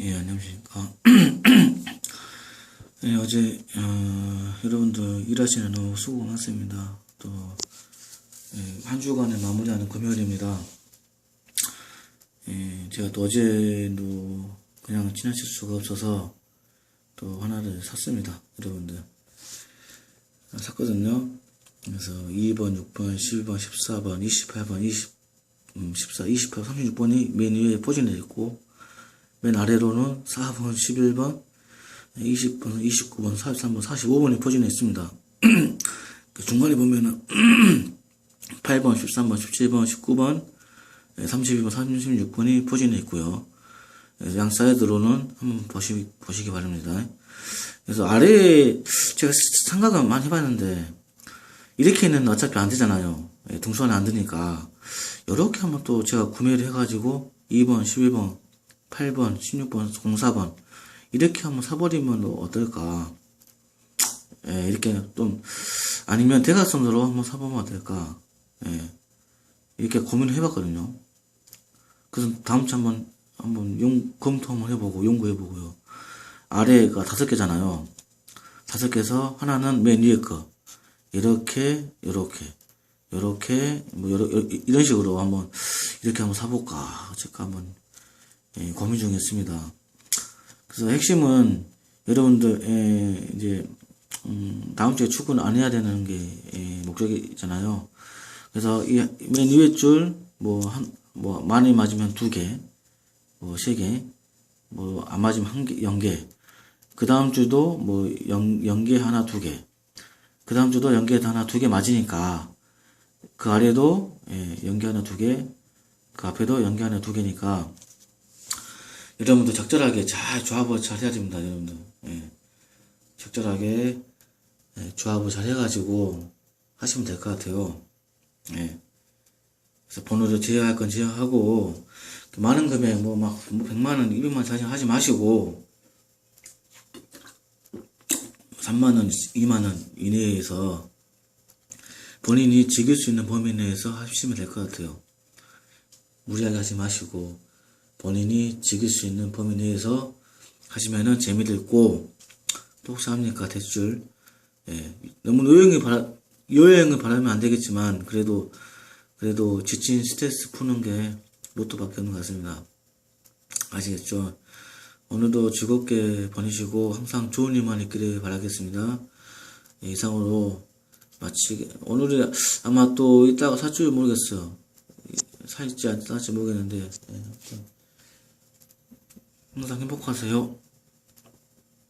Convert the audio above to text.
예, 안녕하십니까. 예, 어제, 어, 여러분들 일하시는 너무 수고 많습니다. 또, 예, 한 주간의 마무리하는 금요일입니다. 예, 제가 또 어제도 그냥 지나칠 수가 없어서 또 하나를 샀습니다. 여러분들. 아, 샀거든요. 그래서 2번, 6번, 12번, 14번, 28번, 20, 음, 14, 28, 36번이 맨 위에 포진되어 있고, 맨 아래로는 4번, 11번, 20번, 29번, 43번, 45번이 포진해 있습니다. 그 중간에 보면은 8번, 13번, 17번, 19번, 32번, 36번이 포진해 있고요. 그래서 양 사이드로는 한번 보시, 보시기 바랍니다. 그래서 아래에 제가 생각을 많이 해봤는데 이렇게는 어차피 안 되잖아요. 예, 등수안에 안 드니까 이렇게 한번 또 제가 구매를 해가지고 2번, 11번, 8번, 16번, 04번 이렇게 한번 사버리면 어떨까? 예, 이렇게 좀 아니면 대각선으로 한번 사보면 어떨까? 예, 이렇게 고민을 해봤거든요. 그래서 다음 주 한번 한번 용 검토 한번 해보고 연구해보고요. 아래가 다섯 개잖아요. 다섯 개에서 하나는 맨 위에 거 이렇게 이렇게 이렇게 뭐 이런 식으로 한번 이렇게 한번 사볼까 제가 한번 예, 고민 중에 있습니다. 그래서 핵심은 여러분들 예, 이제 음, 다음 주에 출근 안 해야 되는 게 예, 목적이잖아요. 그래서 이맨 위에 줄뭐한뭐 많이 맞으면 두 개, 뭐 세 개, 뭐 안 맞으면 한 개, 영 개. 그 다음 주도 뭐 영, 연계 하나 두 개. 그 다음 주도 연계 하나 두 개 맞으니까 그 아래도 예, 연계 하나 두 개, 그 앞에도 연계 하나 두 개니까 여러분들 적절하게 잘 조합을 잘 해야 됩니다, 여러분들. 예. 적절하게 예, 조합을 잘 해가지고 하시면 될 것 같아요. 예. 그래서 번호를 제어할 건 제어하고 많은 금액 뭐 막 100만 원, 200만 원 사실 하지 마시고 3만 원, 2만 원 이내에서 본인이 즐길 수 있는 범위 내에서 하시면 될 것 같아요. 무리하게 하지 마시고 본인이 즐길 수 있는 범위 내에서 하시면은 재미도 있고 또 혹시 합니까 대출 예, 너무 요행을 바라 요행을 바라면 안 되겠지만 그래도 그래도 지친 스트레스 푸는 게 로또밖에 없는 것 같습니다. 아시겠죠? 오늘도 즐겁게 보내시고 항상 좋은 일만 있기를 바라겠습니다. 예, 이상으로 마치 오늘이 아마 또 이따가 살줄 모르겠어요. 살지 안 살지 모르겠는데 예, 항상 행복하세요.